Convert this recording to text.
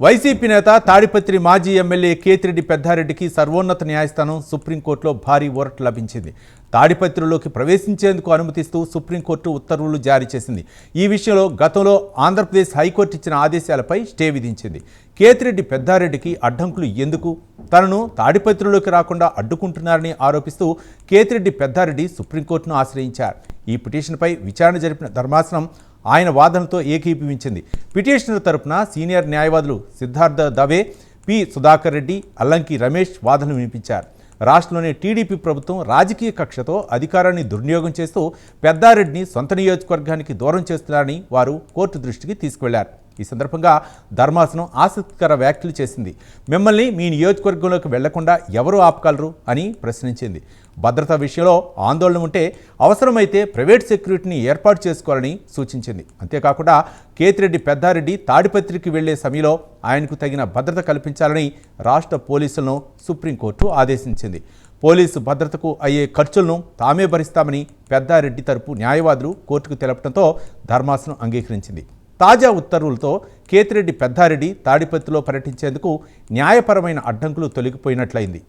YCP నేత తాడిపత్రి మాజీ MLA Kethireddy పెద్దారెడ్డికి సర్వోన్నత న్యాయస్థానం సుప్రీంకోర్టులో భారీ ఓరట్ లభించింది. తాడిపత్రిలోకి ప్రవేశించేందుకు అనుమతిస్తూ సుప్రీంకోర్టు ఉత్తర్వులు జారీ చేసింది. ఈ విషయంలో గతంలో ఆంధ్రప్రదేశ్ హైకోర్టు ఇచ్చిన ఆదేశాలపై స్టే విధించింది. కేతిరెడ్డి పెద్దారెడ్డికి అడ్డంకులు ఎందుకు? తనను తాడిపత్రిలోకి రాకుండా అడ్డుకుంటున్నారని ఆరోపిస్తూ కేతిరెడ్డి పెద్దారెడ్డి సుప్రీంకోర్టును ఆశ్రయించారు. ఈ పిటిషన్పై విచారణ జరిపిన ధర్మాసనం ఆయన వాదనతో ఏకీభవించింది. పిటిషనర్ తరపున సీనియర్ న్యాయవాదులు సిద్ధార్థ దవే పి. సుధాకర్ రెడ్డి అల్లంకి రమేష్ వాదన వినిపించారు. రాష్ట్రంలోని టీడీపీ ప్రభుత్వం రాజకీయ కక్షతో అధికారాన్ని దుర్వినియోగం చేస్తూ పెద్దారెడ్డిని సొంత నియోజకవర్గానికి దూరం చేస్తున్నారని వారు కోర్టు దృష్టికి తీసుకువెళ్ళారు. ఈ సందర్భంగా ధర్మాసనం ఆసక్తికర వ్యాఖ్యలు చేసింది. మిమ్మల్ని మీ నియోజకవర్గంలోకి వెళ్ళకుండా ఎవరు ఆపగలరు అని ప్రశ్నించింది. భద్రత విషయంలో ఆందోళన ఉంటే అవసరమైతే ప్రైవేట్ సెక్యూరిటీని ఏర్పాటు చేసుకోవాలని సూచించింది. అంతేకాకుండా కేతిరెడ్డి పెద్దారెడ్డి తాడిపత్రికి వెళ్ళే సమయంలో ఆయనకు తగిన భద్రత కల్పించాలని రాష్ట్ర పోలీసులను సుప్రీంకోర్టు ఆదేశించింది. పోలీసు భద్రతకు అయ్యే ఖర్చులను తామే భరిస్తామని పెద్దారెడ్డి తరపు న్యాయవాదులు కోర్టుకు తెలపడంతో ధర్మాసనం అంగీకరించింది. తాజా ఉత్తర్వులతో కేతిరెడ్డి పెద్దారెడ్డి తాడిపత్రిలో పర్యటించేందుకు న్యాయపరమైన అడ్డంకులు తొలగిపోయినట్లయింది.